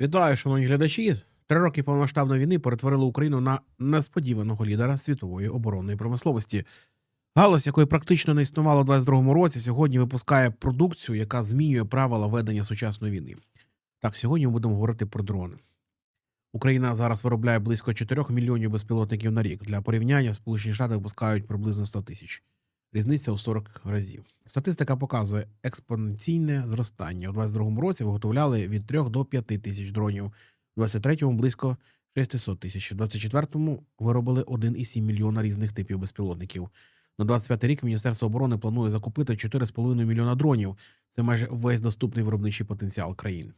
Вітаю, шановні глядачі. Три роки повномасштабної війни перетворили Україну на несподіваного лідера світової оборонної промисловості. Галузь, якої практично не існувало у 22-му році, сьогодні випускає продукцію, яка змінює правила ведення сучасної війни. Так, сьогодні ми будемо говорити про дрони. Україна зараз виробляє близько 4 мільйонів безпілотників на рік. Для порівняння Сполучені Штати випускають приблизно 100 тисяч. Різниця у 40 разів. Статистика показує експоненційне зростання. У 22-му році виготовляли від 3 до 5 тисяч дронів, у 23-му близько 600 тисяч, у 24-му виробили 1,7 мільйона різних типів безпілотників. На 25 рік Міністерство оборони планує закупити 4,5 мільйона дронів. Це майже весь доступний виробничий потенціал країни.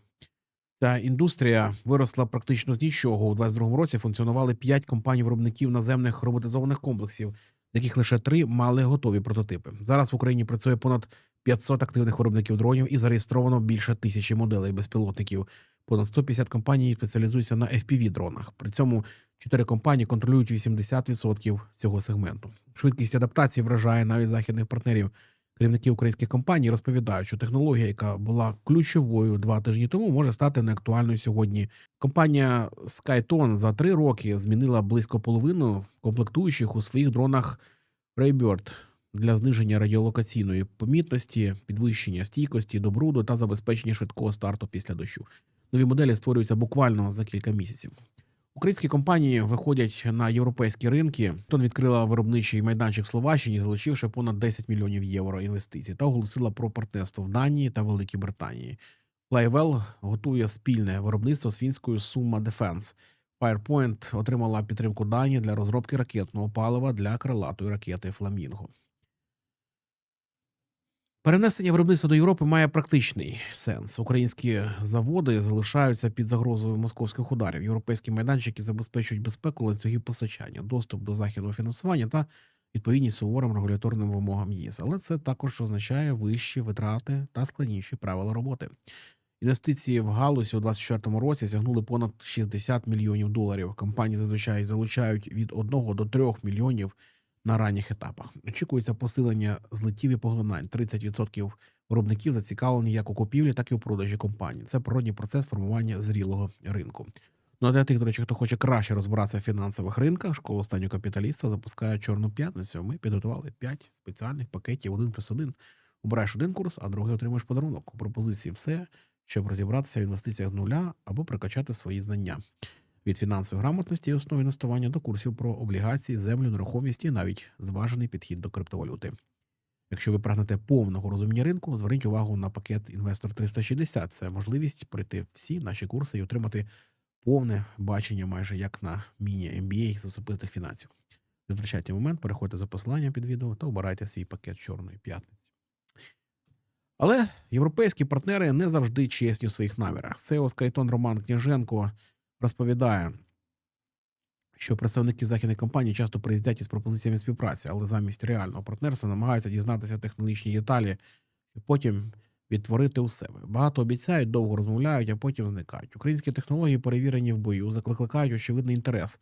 Ця індустрія виросла практично з нічого. У 22-му році функціонували 5 компаній-виробників наземних роботизованих комплексів, яких лише три мали готові прототипи. Зараз в Україні працює понад 500 активних виробників дронів і зареєстровано більше тисячі моделей безпілотників. Понад 150 компаній спеціалізуються на fpv дронах. При цьому чотири компанії контролюють 80% цього сегменту. Швидкість адаптації вражає навіть західних партнерів. Керівники українських компаній розповідають, що технологія, яка була ключовою два тижні тому, може стати неактуальною сьогодні. Компанія Skyton за три роки змінила близько половину комплектуючих у своїх дронах Raybird для зниження радіолокаційної помітності, підвищення стійкості до бруду та забезпечення швидкого старту після дощу. Нові моделі створюються буквально за кілька місяців. Українські компанії виходять на європейські ринки. Тон відкрила виробничий майданчик Словаччині, залучивши понад 10 мільйонів євро інвестицій, та оголосила про партнерство в Данії та Великій Британії. Flywell готує спільне виробництво з фінською Summa Defense. Firepoint отримала підтримку Данії для розробки ракетного палива для крилатої ракети Фламінго. Перенесення виробництва до Європи має практичний сенс. Українські заводи залишаються під загрозою московських ударів. Європейські майданчики забезпечують безпеку ланцюгів постачання, доступ до західного фінансування та відповідність суворим регуляторним вимогам ЄС. Але це також означає вищі витрати та складніші правила роботи. Інвестиції в галузь у 2024 році сягнули понад 60 мільйонів доларів. Компанії зазвичай залучають від 1 до 3 мільйонів на ранніх етапах. Очікується посилення злетів і поглинань. 30% виробників зацікавлені як у купівлі, так і у продажі компаній. Це природній процес формування зрілого ринку. Ну а для тих, до речі, хто хоче краще розбиратися в фінансових ринках, школа останнього капіталіста запускає чорну п'ятницю. Ми підготували 5 спеціальних пакетів один плюс один. Обираєш один курс, а другий отримаєш подарунок. У пропозиції все, щоб розібратися в інвестиціях з нуля або прокачати свої знання від фінансової грамотності і основи інвестування до курсів про облігації, землю, нерухомість і навіть зважений підхід до криптовалюти. Якщо ви прагнете повного розуміння ринку, зверніть увагу на пакет Інвестор 360. Це можливість пройти всі наші курси і отримати повне бачення, майже як на міні-MBA з особистих фінансів. Не втрачайте момент, переходьте за посиланням під відео та обирайте свій пакет чорної п'ятниці. Але європейські партнери не завжди чесні у своїх намірах. SEO Скайтон Роман Княженко розповідає, що представники західних компаній часто приїздять із пропозиціями співпраці, але замість реального партнерства намагаються дізнатися технологічні деталі і потім відтворити у себе. Багато обіцяють, довго розмовляють, а потім зникають. Українські технології перевірені в бою, викликають очевидний інтерес,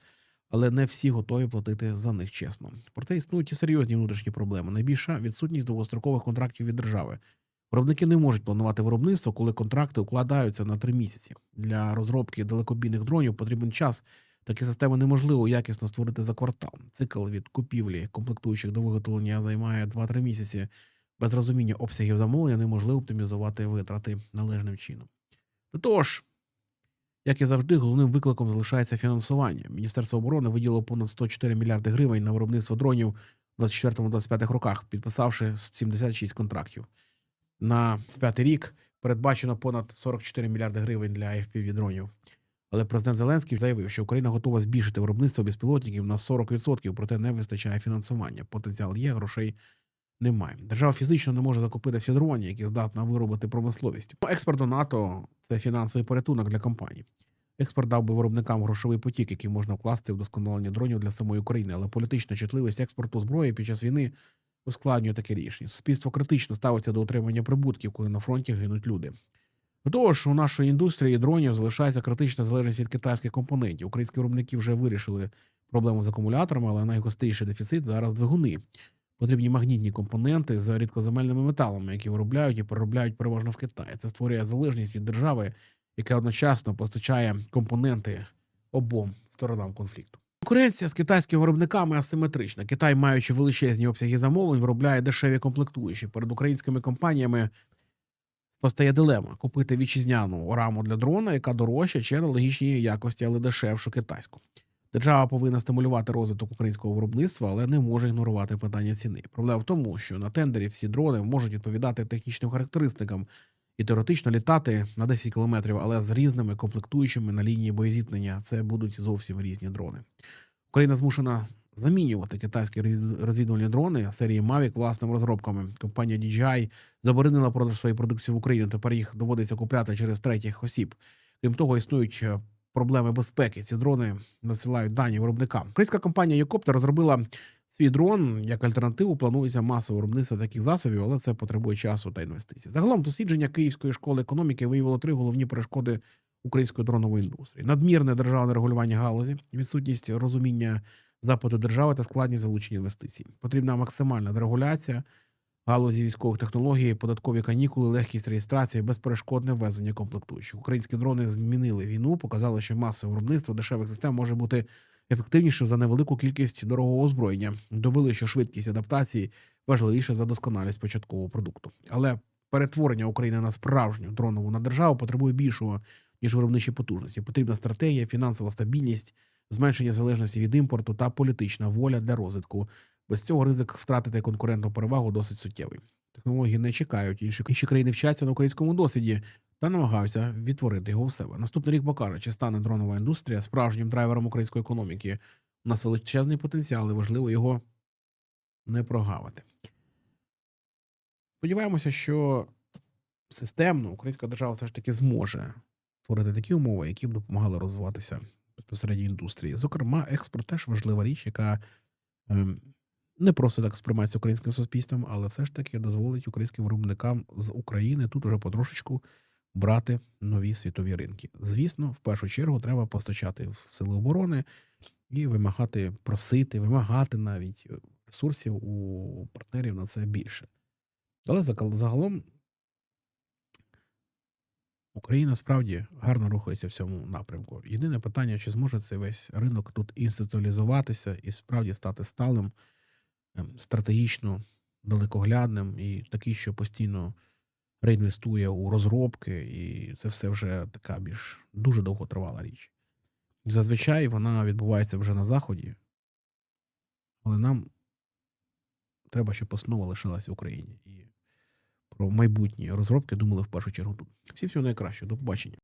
але не всі готові платити за них чесно. Проте існують і серйозні внутрішні проблеми. Найбільша відсутність довгострокових контрактів від держави. Виробники не можуть планувати виробництво, коли контракти укладаються на три місяці. Для розробки далекобійних дронів потрібен час. Такі системи неможливо якісно створити за квартал. Цикл від купівлі комплектуючих до виготовлення займає 2-3 місяці. Без розуміння обсягів замовлення неможливо оптимізувати витрати належним чином. До того ж, як і завжди, головним викликом залишається фінансування. Міністерство оборони виділило понад 104 мільярди гривень на виробництво дронів у 24-25 роках, підписавши 76 контрактів. На 5 рік передбачено понад 44 мільярди гривень для fpv дронів. Але президент Зеленський заявив, що Україна готова збільшити виробництво безпілотників на 40%, проте не вистачає фінансування. Потенціал є, грошей немає. Держава фізично не може закупити всі дрони, які здатна виробити промисловість. Експорт до НАТО це фінансовий порятунок для компаній. Експорт дав би виробникам грошовий потік, який можна вкласти в досконалення дронів для самої України, але політична чутливість експорту зброї під час війни ускладнює таке рішення. Суспільство критично ставиться до отримання прибутків, коли на фронті гинуть люди. До того ж, у нашої індустрії дронів залишається критична залежність від китайських компонентів. Українські виробники вже вирішили проблему з акумуляторами, але найгостріший дефіцит зараз двигуни. Потрібні магнітні компоненти з рідкоземельними металами, які виробляють і переробляють переважно в Китаї. Це створює залежність від держави, яке одночасно постачає компоненти обом сторонам конфлікту. Конкуренція з китайськими виробниками асиметрична. Китай, маючи величезні обсяги замовлень, виробляє дешеві комплектуючі. Перед українськими компаніями постає дилема купити вітчизняну раму для дрона, яка дорожча чи аналогічній якості, але дешевшу китайську. Держава повинна стимулювати розвиток українського виробництва, але не може ігнорувати питання ціни. Проблема в тому, що на тендері всі дрони можуть відповідати технічним характеристикам і теоретично літати на 10 кілометрів, але з різними комплектуючими на лінії боєзіткнення. Це будуть зовсім різні дрони. Україна змушена замінювати китайські розвідувальні дрони серії Mavic власними розробками. Компанія DJI заборонила продаж своєї продукції в Україну. Тепер їх доводиться купляти через третіх осіб. Крім того, існують е, проблеми безпеки. Ці дрони насилають дані виробникам. Українська компанія Юкоптер розробила свій дрон як альтернативу. Планується масове виробництво таких засобів, але це потребує часу та інвестицій. Загалом дослідження Київської школи економіки виявило три головні перешкоди української дронової індустрії: надмірне державне регулювання галузі, відсутність розуміння запиту держави та складність залучення інвестицій. Потрібна максимальна дерегуляція галузі військових технологій, податкові канікули, легкість реєстрації, безперешкодне ввезення комплектуючих. Українські дрони змінили війну, показали, що масове виробництво дешевих систем може бути ефективніше за невелику кількість дорогого озброєння. Довели, що швидкість адаптації важливіша за досконалість початкового продукту. Але перетворення України на справжню дронову на державу потребує більшого ніж виробничі потужності. Потрібна стратегія, фінансова стабільність, зменшення залежності від імпорту та політична воля для розвитку. Без цього ризик втратити конкурентну перевагу досить суттєвий. Технології не чекають, інші, інші країни вчаться на українському досвіді та намагаються відтворити його в себе. Наступний рік покаже, чи стане дронова індустрія справжнім драйвером української економіки. У нас величезний потенціал, і важливо його не прогавити. Сподіваємося, що системно українська держава все ж таки зможе створити такі умови, які б допомагали розвиватися безпосередньо індустрії. Зокрема, експорт теж важлива річ, яка ем, не просто так сприймається українським суспільством, але все ж таки дозволить українським виробникам з України тут уже потрошечку брати нові світові ринки. Звісно, в першу чергу треба постачати в сили оборони і вимагати, просити, вимагати навіть ресурсів у партнерів на це більше. Але загалом Україна справді гарно рухається в цьому напрямку. Єдине питання, чи зможе цей весь ринок тут інституалізуватися і справді стати сталим, ем, стратегічно далекоглядним і такий, що постійно реінвестує у розробки, і це все вже така більш дуже довготривала річ. Зазвичай вона відбувається вже на заході, але нам треба, щоб основа лишилася в Україні. Про майбутні розробки думали в першу чергу тут. Всі всього найкращого. До побачення.